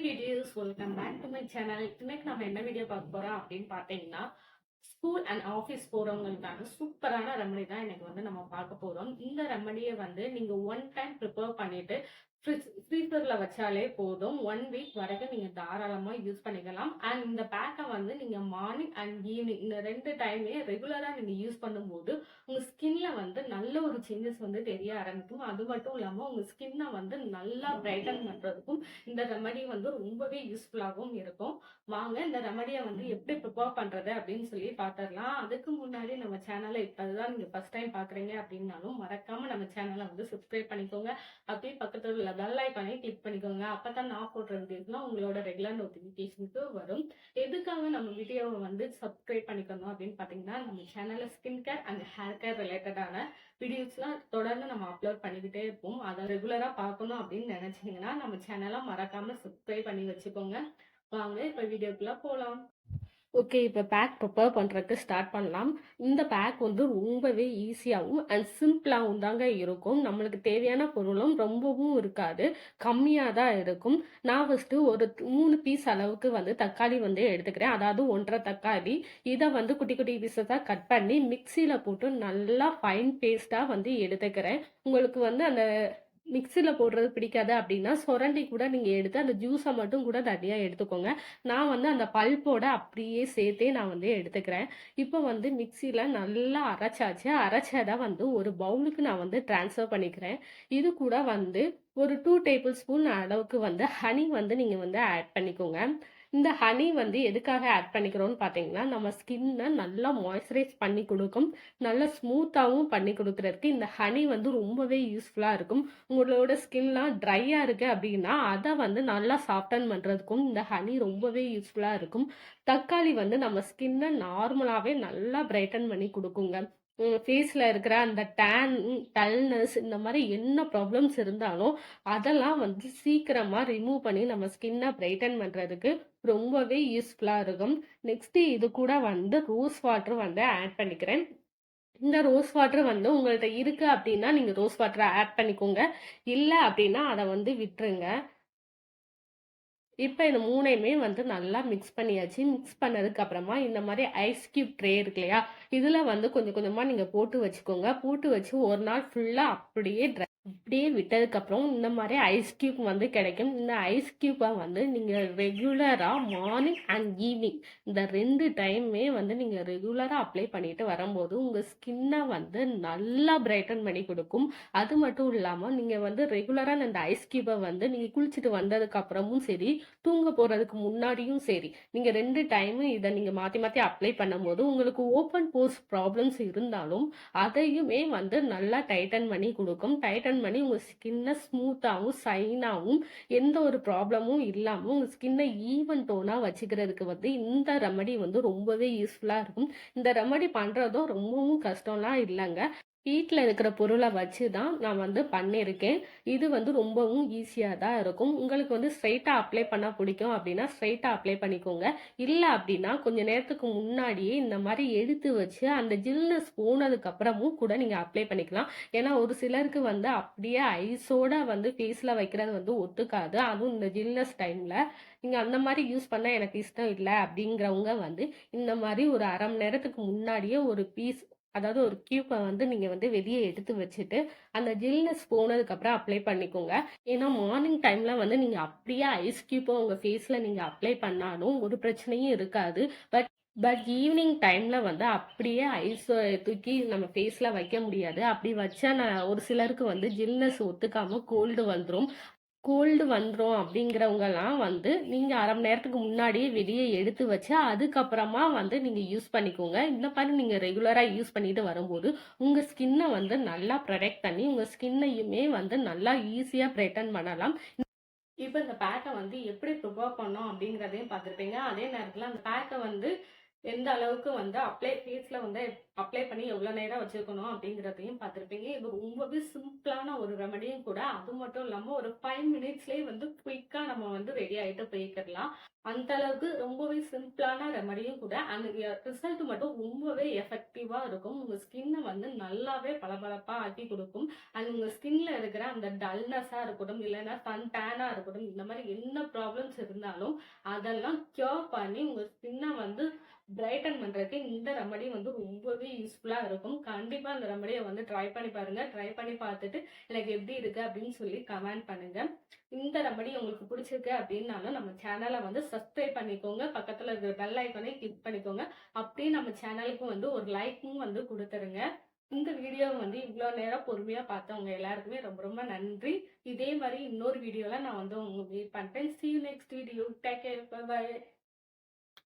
Videos welcome back to my channel இன்னைக்கு நம்ம என்ன வீடியோ பார்க்க போறோம் அப்படின்னு பார்த்தீங்கன்னா ஸ்கூல் அண்ட் ஆஃபீஸ் போறவங்களுக்கான சூப்பரான ரெமடி தான் இன்னைக்கு வந்து நம்ம பார்க்க போறோம். இந்த ரெமடியை வந்து நீங்க ஒன் டைம் ப்ரிப்பேர் பண்ணிட்டு ஃப்ரிட்ஜ் ஃப்ரீசரில் வச்சாலே போதும். ஒன் வீக் வரைக்கும் நீங்கள் தாராளமாக யூஸ் பண்ணிக்கலாம். அண்ட் இந்த பேக்கை வந்து நீங்கள் மார்னிங் அண்ட் ஈவினிங் இந்த ரெண்டு டைமே ரெகுலராக நீங்கள் யூஸ் பண்ணும்போது உங்கள் ஸ்கின்ல வந்து நல்ல ஒரு சேஞ்சஸ் வந்து தெரிய ஆரம்பிக்கும். அது மட்டும் இல்லாமல் உங்கள் ஸ்கின்னை வந்து நல்லா பிரைட்டன் பண்ணுறதுக்கும் இந்த ரெமடி வந்து ரொம்பவே யூஸ்ஃபுல்லாகவும் இருக்கும். வாங்க இந்த ரெமடியை வந்து எப்படி ப்ரிப்பேர் பண்ணுறது அப்படின்னு சொல்லி பார்த்துடலாம் அதுக்கு முன்னாடி நம்ம சேனலை இப்போ அதுதான் நீங்கள் ஃபஸ்ட் டைம் பார்க்குறீங்க அப்படின்னாலும் மறக்காமல் நம்ம சேனலை வந்து சப்ஸ்கிரைப் பண்ணிக்கோங்க. அப்படியே பக்கத்தில் உள்ள பெல் ஐக்கானே கிளிக் பண்ணிக்கோங்க. அப்பதான் நான் போடுற வீடியோஸ்லாம் உங்களோட ரெகுலர் நோட்டிபிகேஷனுக்கு வரும். எதுக்காக நம்ம வீடியோவை வந்து சப்ஸ்கிரைப் பண்ணிக்கணும் அப்படின்னு பாத்தீங்கன்னா நம்ம சேனல்ல skin care and hair care ரிலேட்டடான வீடியோஸ்லாம் தொடர்ந்து நம்ம அப்லோட் பண்ணிக்கிட்டே இருப்போம். அதை ரெகுலரா பார்க்கணும் அப்படின்னு நினைச்சீங்கன்னா நம்ம சேனலை மறக்காம சப்ஸ்கிரைப் பண்ணி வச்சுக்கோங்க. வாங்க இப்ப வீடியோக்குள்ள போலாம். ஓகே இப்போ பேக் ப்ரிப்பேர் பண்ணுறதுக்கு ஸ்டார்ட் பண்ணலாம். இந்த பேக் வந்து ரொம்பவே ஈஸியாகவும் அண்ட் சிம்பிளாகவும் தாங்க இருக்கும். நம்மளுக்கு தேவையான பொருளும் ரொம்பவும் இருக்காது. கம்மியாக தான் இருக்கும். நான் ஃபஸ்ட்டு ஒரு மூணு பீஸ் அளவுக்கு வந்து தக்காளி வந்து எடுத்துக்கிறேன். அதாவது ஒன்றரை தக்காளி. இதை வந்து குட்டி குட்டி பீஸஸாக கட் பண்ணி மிக்சியில் போட்டு நல்லா ஃபைன் பேஸ்ட்டாக வந்து எடுத்துக்கிறேன். உங்களுக்கு வந்து அந்த மிக்சியில் போடுறது பிடிக்காது அப்படின்னா சொரண்டி கூட நீங்கள் எடுத்து அந்த ஜூஸை மட்டும் கூட தனியாக எடுத்துக்கோங்க. நான் வந்து அந்த பல்போட அப்படியே சேர்த்தே நான் வந்து எடுத்துக்கிறேன். இப்போ வந்து மிக்சியில் நல்லா அரைச்சாச்சு. அரைச்சதை வந்து ஒரு பவுலுக்கு நான் வந்து ட்ரான்ஸ்ஃபர் பண்ணிக்கிறேன். இது கூட வந்து ஒரு டூ டேபிள் ஸ்பூன் அளவுக்கு வந்து ஹனி வந்து நீங்கள் வந்து ஆட் பண்ணிக்கோங்க. இந்த ஹனி வந்து எதுக்காக ஆட் பண்ணிக்கிறோம்னு பார்த்தீங்கன்னா நம்ம ஸ்கின்னை நல்லா மாய்ஸ்சரைஸ் பண்ணி கொடுக்கும். நல்லா ஸ்மூத்தாகவும் பண்ணி கொடுக்குறதுக்கு இந்த ஹனி வந்து ரொம்பவே யூஸ்ஃபுல்லாக இருக்கும். உங்களோட ஸ்கின்லாம் ட்ரையாக இருக்குது அப்படின்னா அதை வந்து நல்லா சாஃப்டன் பண்ணுறதுக்கும் இந்த ஹனி ரொம்பவே யூஸ்ஃபுல்லாக இருக்கும். தக்காளி வந்து நம்ம ஸ்கின்னை நார்மலாகவே நல்லா பிரைட்டன் பண்ணி கொடுக்குங்க. ஃபேஸில் இருக்கிற அந்த டேன் டல்னஸ் இந்த மாதிரி என்ன ப்ராப்ளம்ஸ் இருந்தாலும் அதெல்லாம் வந்து சீக்கிரமாக ரிமூவ் பண்ணி நம்ம ஸ்கின்னை பிரைட்டன் பண்ணுறதுக்கு ரொம்பவே யூஸ்ஃபுல்லாக இருக்கும். நெக்ஸ்ட்டு இது கூட வந்து ரோஸ் வாட்டர் வந்து ஆட் பண்ணிக்கிறேன். இந்த ரோஸ் வாட்டர் வந்து உங்கள்கிட்ட இருக்குது அப்படின்னா நீங்கள் ரோஸ் வாட்டரை ஆட் பண்ணிக்கோங்க. இல்லை அப்படின்னா அதை வந்து விட்டுருங்க. இப்போ இந்த மூணையுமே வந்து நல்லா மிக்ஸ் பண்ணியாச்சு. மிக்ஸ் பண்ணதுக்கு அப்புறமா இந்த மாதிரி ஐஸ் கியூப் ட்ரே இருக்கு இல்லையா இதில் வந்து கொஞ்சம் கொஞ்சமாக நீங்கள் போட்டு வச்சுக்கோங்க. போட்டு வச்சு ஒரு நாள் ஃபுல்லாக அப்படியே ட்ரை அப்படியே விட்டதுக்கப்புறம் இந்த மாதிரி ஐஸ் கியூப் வந்து கிடைக்கும். இந்த ஐஸ் கியூப்பை வந்து நீங்கள் ரெகுலராக மார்னிங் அண்ட் ஈவினிங் இந்த ரெண்டு டைமே வந்து நீங்கள் ரெகுலராக அப்ளை பண்ணிட்டு வரும்போது உங்கள் ஸ்கின்னை வந்து நல்லா பிரைட்டன் பண்ணி கொடுக்கும். அது மட்டும் இல்லாமல் நீங்கள் வந்து ரெகுலராக இந்த ஐஸ் கியூப்பை வந்து நீங்கள் குளிச்சுட்டு வந்ததுக்கப்புறமும் சரி தூங்க போகிறதுக்கு முன்னாடியும் சரி நீங்கள் ரெண்டு டைமும் இதை நீங்கள் மாற்றி மாற்றி அப்ளை பண்ணும்போது உங்களுக்கு ஓப்பன் போர்ஸ் ப்ராப்ளம்ஸ் இருந்தாலும் அதையுமே வந்து நல்லா டைட்டன் பண்ணி கொடுக்கும். டைட்டன் பண்ணி உங்கள் ஸ்கின்னை ஸ்மூத்தாகவும் சைனாகவும் எந்த ஒரு ப்ராப்ளமும் இல்லாமல் உங்கள் ஸ்கின்னை ஈவன் டோனாக வச்சுக்கிறதுக்கு வந்து இந்த ரெமடி வந்து ரொம்பவே யூஸ்ஃபுல்லாக இருக்கும். இந்த ரெமடி பண்ணுறதும் ரொம்பவும் கஷ்டம்லாம் இல்லைங்க. வீட்டில் இருக்கிற பொருளை வச்சு தான் நான் வந்து பண்ணியிருக்கேன். இது வந்து ரொம்பவும் ஈஸியாக தான் இருக்கும். உங்களுக்கு வந்து ஸ்ட்ரைட்டாக அப்ளை பண்ண பிடிக்கும். அப்படின்னா ஸ்ட்ரைட்டாக அப்ளை பண்ணிக்கோங்க. இல்லை அப்படின்னா கொஞ்சம் நேரத்துக்கு முன்னாடியே இந்த மாதிரி எடுத்து வச்சு அந்த ஜில்னஸ் போனதுக்கப்புறமும் கூட நீங்கள் அப்ளை பண்ணிக்கலாம். ஏன்னா ஒரு சிலருக்கு வந்து அப்படியே ஐஸோட வந்து ஃபேஸில் வைக்கிறது வந்து ஒத்துக்காது. அதுவும் இந்த ஜில்னஸ் டைமில் நீங்கள் அந்த மாதிரி யூஸ் பண்ணால் எனக்கு இஷ்டம் இல்லை அப்படிங்கிறவங்க வந்து இந்த மாதிரி ஒரு அரை மணி நேரத்துக்கு முன்னாடியே ஒரு பீஸ் அதாவது ஒரு கியூப்பை வந்து நீங்கள் வந்து வெளியே எடுத்து வச்சுட்டு அந்த ஜில்னஸ் போனதுக்கப்புறம் அப்ளை பண்ணிக்கோங்க. ஏன்னா மார்னிங் டைமில் வந்து நீங்கள் அப்படியே ஐஸ் கியூப்பை உங்கள் ஃபேஸில் நீங்கள் அப்ளை பண்ணாலும் ஒரு பிரச்சனையும் இருக்காது. பட் பட் ஈவினிங் டைமில் வந்து அப்படியே ஐஸ் தூக்கி நம்ம ஃபேஸில் வைக்க முடியாது. அப்படி வச்சா நான் ஒரு சிலருக்கு வந்து ஜில்னஸ் ஒத்துக்காமல் கோல்டு வந்துடும் கோல்டு வந்துடும் அப்படிங்கிறவங்கலாம் வந்து நீங்கள் அரை மணி நேரத்துக்கு முன்னாடியே வெளியே எடுத்து வச்சு அதுக்கப்புறமா வந்து நீங்கள் யூஸ் பண்ணிக்கோங்க. இந்த மாதிரி நீங்கள் ரெகுலராக யூஸ் பண்ணிட்டு வரும்போது உங்கள் ஸ்கின்னை வந்து நல்லா ப்ரொடெக்ட் பண்ணி உங்கள் ஸ்கின்னையுமே வந்து நல்லா ஈஸியாக ப்ரைட்டன் பண்ணலாம். இப்போ இந்த பேக்கை வந்து எப்படி ப்ரிப்பேர் பண்ணோம் அப்படிங்கிறதையும் பார்த்துருப்பீங்க. அதே நேரத்தில் அந்த பேக்கை வந்து எந்த அளவுக்கு வந்து அப்ளை ஃபேஸில் வந்து அப்ளை பண்ணி எவ்வளோ நேரம் வச்சிருக்கணும் அப்படிங்கிறதையும் பார்த்துருப்பீங்க. இது ரொம்பவே சிம்பிளான ஒரு ரெமடியும் கூட. அது மட்டும் இல்லாமல் ஒரு ஃபைவ் மினிட்ஸ்லேயே வந்து குயிக்காக நம்ம வந்து ரெடி ஆகிட்டு போய்க்கிடலாம். அந்த அளவுக்கு ரொம்பவே சிம்பிளான ரெமடியும் கூட. அந்த ரிசல்ட் மட்டும் ரொம்பவே எஃபெக்டிவாக இருக்கும். உங்கள் ஸ்கின்னை வந்து நல்லாவே பளபளப்பாக ஆக்கி கொடுக்கும். அண்ட் உங்கள் ஸ்கின்ல இருக்கிற அந்த டல்னஸாக இருக்கட்டும் இல்லைன்னா சன் டேனாக இருக்கட்டும் இந்த மாதிரி என்ன ப்ராப்ளம்ஸ் இருந்தாலும் அதெல்லாம் க்யூர் பண்ணி உங்கள் ஸ்கின்னை வந்து பிரைட்டன் பண்ணுறதுக்கு இந்த ரெமடி வந்து ரொம்பவே யூஸ்ஃபுல்லாக இருக்கும். கண்டிப்பாக அந்த ரெமடியை வந்து ட்ரை பண்ணி பாருங்கள் ட்ரை பண்ணி பார்த்துட்டு எனக்கு எப்படி இருக்குது அப்படின்னு சொல்லி கமெண்ட் பண்ணுங்கள் இந்த ரெமடி உங்களுக்கு பிடிச்சிருக்கு அப்படின்னாலும் நம்ம சேனலை வந்து சப்ஸ்கிரைப் பண்ணிக்கோங்க. பக்கத்தில் இருக்கிற பெல் ஐக்கனை கிளிக் பண்ணிக்கோங்க. அப்படியே நம்ம சேனலுக்கு வந்து ஒரு லைக்கும் வந்து கொடுத்துருங்க. இந்த வீடியோ வந்து இவ்வளோ நேரம் பொறுமையாக பார்த்தவங்க எல்லாருக்குமே ரொம்ப ரொம்ப நன்றி. இதே மாதிரி இன்னொரு வீடியோவில் நான் வந்து உங்களுக்கு மீட் பண்ணுறேன் see next video take care bye